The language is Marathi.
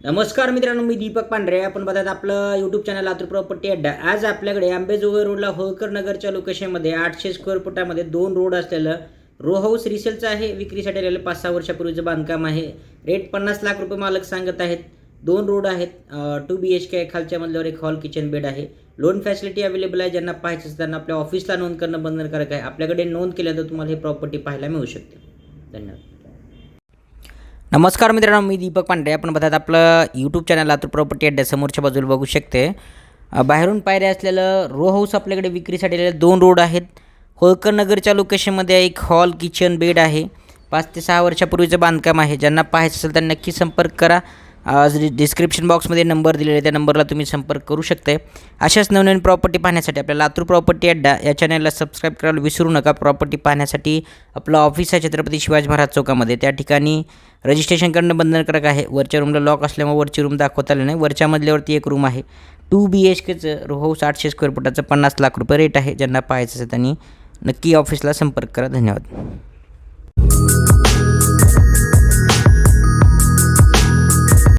नमस्कार मित्रांनो मी दीपक पांढरे. आपण बघत आपलं यूट्यूब चॅनल लातूर प्रॉपर्टी अड्डा. आज आपल्याकडे आंबेजोगाई रोडला होळकर नगरच्या लोकेशनमध्ये आठशे स्क्वेअर फुटामध्ये दोन रोड असलेलं रो हाऊस रिसेलचं आहे. विक्रीसाठी आलेलं पाच सहा वर्षापूर्वीचं बांधकाम आहे. रेट पन्नास लाख रुपये मालक सांगत आहेत. दोन रोड आहेत. टू बी एच के खालच्या मधल्यावर एक हॉल किचन बेड आहे. लोन फॅसिलिटी अवेलेबल आहे. ज्यांना पाहायचं असेल त्यांना आपल्या ऑफिसला नोंद करणं बंधनकारक आहे. आपल्याकडे नोंद केल्यानंतर तुम्हाला हे प्रॉपर्टी पाहायला मिळू शकते. धन्यवाद. नमस्कार मित्रांनो मी दीपक पांडे आपण बघतात आपलं यूट्यूब चॅनल लातूर प्रॉपर्टी अड्ड्या समोरच्या बाजूला बघू शकते. बाहेरून पायऱ्या असलेलं रो हाऊस आपल्याकडे विक्रीसाठी आलेले दोन रोड आहेत. होळकर नगरच्या लोकेशनमध्ये एक हॉल किचन बेड आहे. पाच ते सहा वर्षापूर्वीचं बांधकाम आहे. ज्यांना पाहायचं असेल तर नक्की संपर्क करा. आज डिस्क्रिप्शन बॉक्समध्ये नंबर दिलेला आहे त्या नंबरला तुम्ही संपर्क करू शकते अशाच नवनवीन प्रॉपर्टी पाहण्यासाठी आपल्या लातूर प्रॉपर्टी अड्डा या चॅनलला सबस्क्राईब करायला विसरू नका. प्रॉपर्टी पाहण्यासाठी आपलं ऑफिस आहे छत्रपती शिवाजी महाराज चौकामध्ये. त्या ठिकाणी रजिस्ट्रेशन करणं बंधनकारक आहे. वरच्या रूमला लॉक असल्यामुळे वरची रूम दाखवता आली नाही. वरच्या मधल्यावरती एक रूम आहे. टू बी एच केचं रो हाऊस आठशे स्क्वेअर फुटाचं पन्नास लाख रुपये रेट आहे. ज्यांना पाहायचं असेल त्यांनी नक्की ऑफिसला संपर्क करा. धन्यवाद.